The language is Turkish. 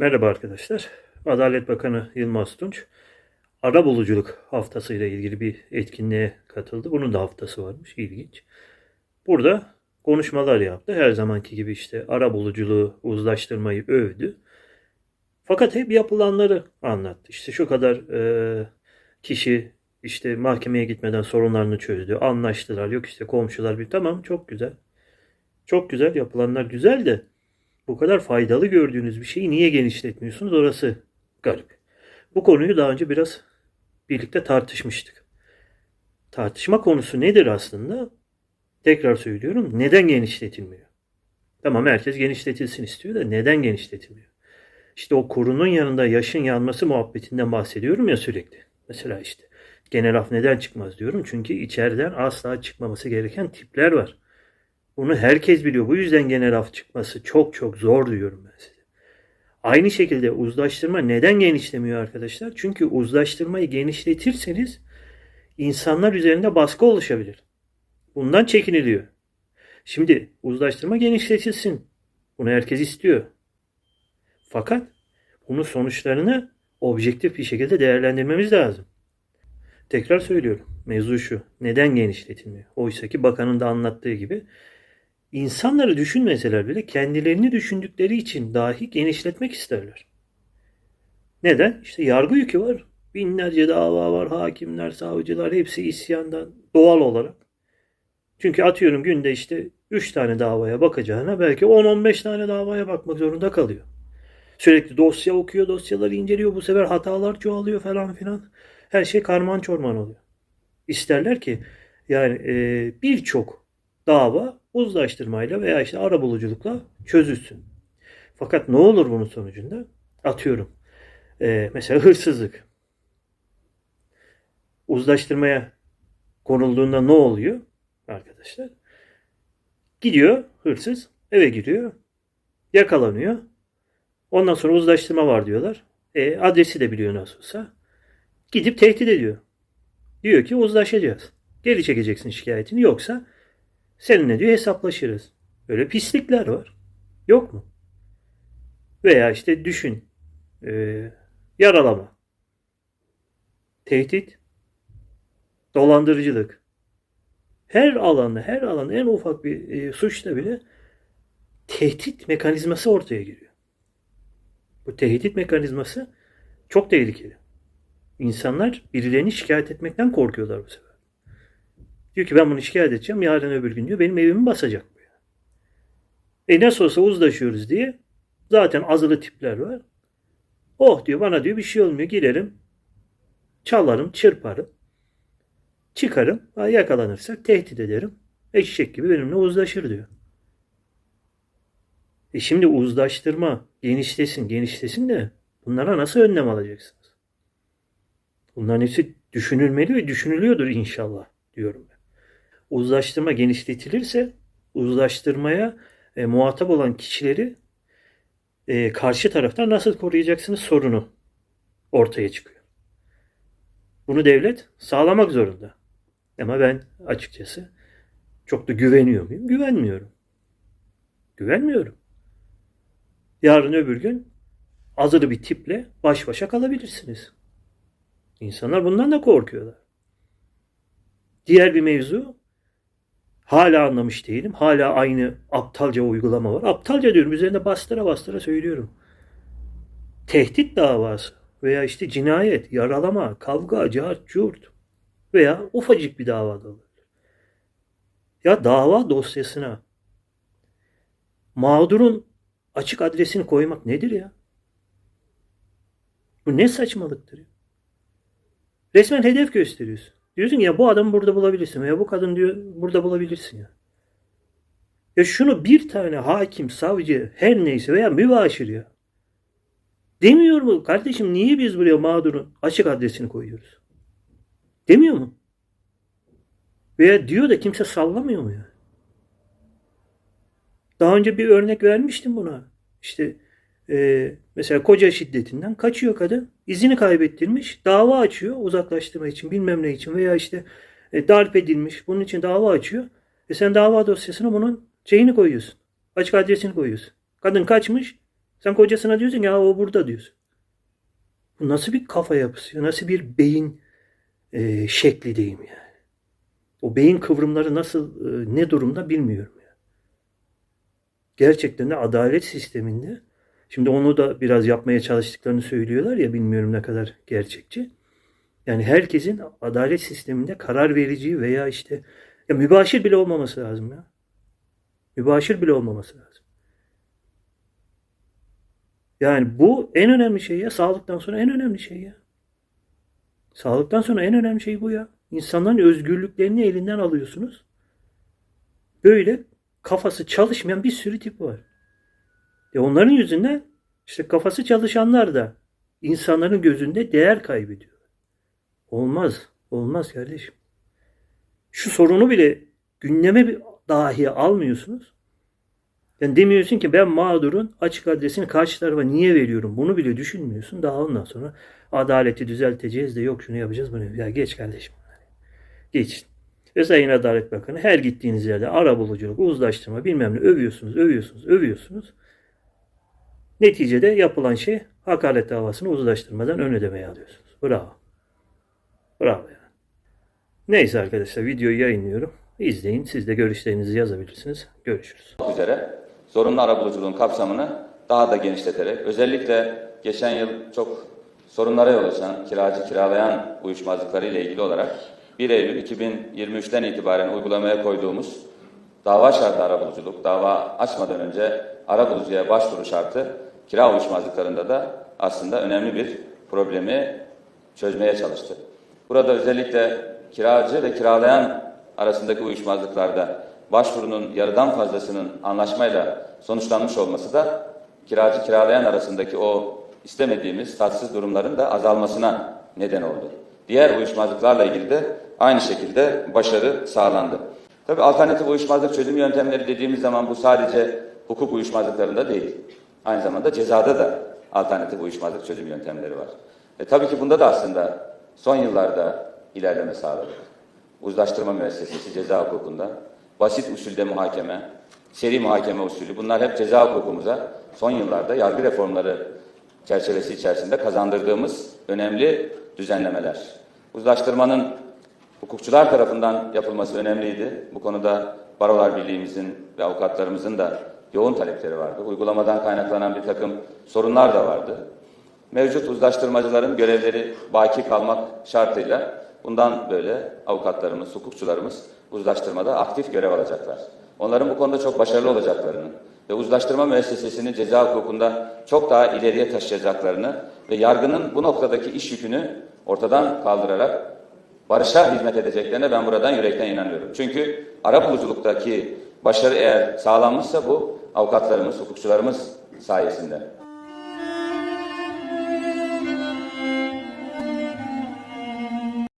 Merhaba arkadaşlar. Adalet Bakanı Yılmaz Tunç ara buluculuk haftasıyla ilgili bir etkinliğe katıldı. Bunun da haftası varmış. İlginç. Burada konuşmalar yaptı. Her zamanki gibi işte ara buluculuğu, uzlaştırmayı övdü. Fakat hep yapılanları anlattı. İşte şu kadar e, kişi işte mahkemeye gitmeden sorunlarını çözdü. Anlaştılar. Yok işte komşular bir tamam çok güzel. Çok güzel yapılanlar güzel de bu kadar faydalı gördüğünüz bir şeyi niye genişletmiyorsunuz? Orası garip. Bu konuyu daha önce biraz birlikte tartışmıştık. Tartışma konusu nedir aslında? Tekrar söylüyorum. Neden genişletilmiyor? Tamam herkes genişletilsin istiyor da neden genişletilmiyor? İşte o kurunun yanında yaşın yanması muhabbetinden bahsediyorum ya sürekli. Mesela işte genel af neden çıkmaz diyorum. Çünkü içeriden asla çıkmaması gereken tipler var. Bunu herkes biliyor. Bu yüzden genel af çıkması çok çok zor diyorum ben size. Aynı şekilde uzlaştırma neden genişlemiyor arkadaşlar? Çünkü uzlaştırmayı genişletirseniz insanlar üzerinde baskı oluşabilir. Bundan çekiniliyor. Şimdi uzlaştırma genişletilsin. Bunu herkes istiyor. Fakat bunun sonuçlarını objektif bir şekilde değerlendirmemiz lazım. Tekrar söylüyorum. Mevzu şu. Neden genişletilmiyor? Oysa ki bakanın da anlattığı gibi İnsanları düşünmeseler bile kendilerini düşündükleri için dahi genişletmek isterler. Neden? İşte yargı yükü var. Binlerce dava var. Hakimler, savcılar hepsi isyandan doğal olarak. Çünkü atıyorum günde işte 3 tane davaya bakacağına belki 10-15 tane davaya bakmak zorunda kalıyor. Sürekli dosya okuyor, dosyaları inceliyor. Bu sefer hatalar çoğalıyor falan filan. Her şey karman çorman oluyor. İsterler ki yani e, birçok dava uzlaştırmayla veya işte arabuluculukla çözülsün. Fakat ne olur bunun sonucunda? Atıyorum. Ee, mesela hırsızlık. Uzlaştırmaya konulduğunda ne oluyor arkadaşlar? Gidiyor hırsız eve giriyor. Yakalanıyor. Ondan sonra uzlaştırma var diyorlar. E, adresi de biliyor nasılsa. Gidip tehdit ediyor. Diyor ki uzlaşacağız. Geri çekeceksin şikayetini yoksa Seninle diyor hesaplaşırız. Böyle pislikler var. Yok mu? Veya işte düşün. E, yaralama. Tehdit. Dolandırıcılık. Her alanda, her alanda en ufak bir e, suçta bile tehdit mekanizması ortaya giriyor. Bu tehdit mekanizması çok tehlikeli. İnsanlar birilerini şikayet etmekten korkuyorlar bu sefer. Diyor ki ben bunu şikayet edeceğim. Yarın öbür gün diyor benim evimi basacak. E nasıl olsa uzlaşıyoruz diye zaten azılı tipler var. Oh diyor bana diyor bir şey olmuyor. Girerim, çalarım, çırparım. Çıkarım. Yakalanırsak tehdit ederim. Eşek gibi benimle uzlaşır diyor. E şimdi uzlaştırma genişlesin genişlesin de bunlara nasıl önlem alacaksınız? Bunların hepsi düşünülmeli ve düşünülüyordur inşallah diyorum uzlaştırma genişletilirse uzlaştırmaya e, muhatap olan kişileri e, karşı taraftan nasıl koruyacaksınız sorunu ortaya çıkıyor. Bunu devlet sağlamak zorunda. Ama ben açıkçası çok da güveniyor muyum? Güvenmiyorum. Güvenmiyorum. Yarın öbür gün azılı bir tiple baş başa kalabilirsiniz. İnsanlar bundan da korkuyorlar. Diğer bir mevzu Hala anlamış değilim. Hala aynı aptalca uygulama var. Aptalca diyorum. Üzerinde bastıra bastıra söylüyorum. Tehdit davası veya işte cinayet, yaralama, kavga, cart, curt veya ufacık bir davada olabilir. Ya dava dosyasına mağdurun açık adresini koymak nedir ya? Bu ne saçmalıktır? Resmen hedef gösteriyorsun. Diyorsun ya bu adamı burada bulabilirsin veya bu kadın diyor burada bulabilirsin ya. Ya şunu bir tane hakim, savcı, her neyse veya mübaşir ya. Demiyor mu? Kardeşim niye biz buraya mağdurun açık adresini koyuyoruz? Demiyor mu? Veya diyor da kimse sallamıyor mu ya? Daha önce bir örnek vermiştim buna. İşte e, mesela koca şiddetinden kaçıyor kadın. İzini kaybettirmiş. Dava açıyor uzaklaştırma için bilmem ne için veya işte e, darp edilmiş. Bunun için dava açıyor. E sen dava dosyasına bunun şeyini koyuyorsun. Açık adresini koyuyorsun. Kadın kaçmış. Sen kocasına diyorsun ya o burada diyorsun. Bu nasıl bir kafa yapısı? ya? Nasıl bir beyin e, şekli diyeyim yani. O beyin kıvrımları nasıl e, ne durumda bilmiyorum ya. Gerçekten de adalet sisteminde şimdi onu da biraz yapmaya çalıştıklarını söylüyorlar ya bilmiyorum ne kadar gerçekçi. Yani herkesin adalet sisteminde karar verici veya işte ya mübaşir bile olmaması lazım ya. Mübaşir bile olmaması lazım. Yani bu en önemli şey ya. Sağlıktan sonra en önemli şey ya. Sağlıktan sonra en önemli şey bu ya. İnsanların özgürlüklerini elinden alıyorsunuz. Böyle kafası çalışmayan bir sürü tip var. E onların yüzünden işte kafası çalışanlar da insanların gözünde değer kaybediyor. Olmaz. Olmaz kardeşim. Şu sorunu bile gündeme dahi almıyorsunuz. Yani demiyorsun ki ben mağdurun açık adresini karşı tarafa niye veriyorum? Bunu bile düşünmüyorsun. Daha ondan sonra adaleti düzelteceğiz de yok şunu yapacağız bunu. Ya geç kardeşim. Geç. Ve Sayın Adalet Bakanı her gittiğiniz yerde ara buluculuk, uzlaştırma bilmem ne övüyorsunuz, övüyorsunuz, övüyorsunuz. Neticede yapılan şey hakaret davasını uzlaştırmadan ön ödemeye alıyorsunuz. Bravo. Bravo yani. Neyse arkadaşlar videoyu yayınlıyorum. İzleyin. Siz de görüşlerinizi yazabilirsiniz. Görüşürüz. üzere zorunlu arabuluculuğun kapsamını daha da genişleterek özellikle geçen yıl çok sorunlara yol açan kiracı kiralayan uyuşmazlıkları ile ilgili olarak 1 Eylül 2023'ten itibaren uygulamaya koyduğumuz dava şartı arabuluculuk, dava açmadan önce arabulucuya başvuru şartı kira uyuşmazlıklarında da aslında önemli bir problemi çözmeye çalıştı. Burada özellikle kiracı ve kiralayan arasındaki uyuşmazlıklarda başvurunun yarıdan fazlasının anlaşmayla sonuçlanmış olması da kiracı kiralayan arasındaki o istemediğimiz tatsız durumların da azalmasına neden oldu. Diğer uyuşmazlıklarla ilgili de aynı şekilde başarı sağlandı. Tabii alternatif uyuşmazlık çözüm yöntemleri dediğimiz zaman bu sadece hukuk uyuşmazlıklarında değil. Aynı zamanda cezada da alternatif uyuşmazlık çözüm yöntemleri var. E, tabii ki bunda da aslında son yıllarda ilerleme sağladık. Uzlaştırma müessesesi ceza hukukunda, basit usulde muhakeme, seri muhakeme usulü bunlar hep ceza hukukumuza son yıllarda yargı reformları çerçevesi içerisinde kazandırdığımız önemli düzenlemeler. Uzlaştırmanın hukukçular tarafından yapılması önemliydi. Bu konuda Barolar Birliğimizin ve avukatlarımızın da yoğun talepleri vardı. Uygulamadan kaynaklanan bir takım sorunlar da vardı. Mevcut uzlaştırmacıların görevleri baki kalmak şartıyla bundan böyle avukatlarımız, hukukçularımız uzlaştırmada aktif görev alacaklar. Onların bu konuda çok başarılı olacaklarını ve uzlaştırma müessesesini ceza hukukunda çok daha ileriye taşıyacaklarını ve yargının bu noktadaki iş yükünü ortadan kaldırarak barışa hizmet edeceklerine ben buradan yürekten inanıyorum. Çünkü ara buluculuktaki başarı eğer sağlanmışsa bu avukatlarımız, hukukçularımız sayesinde.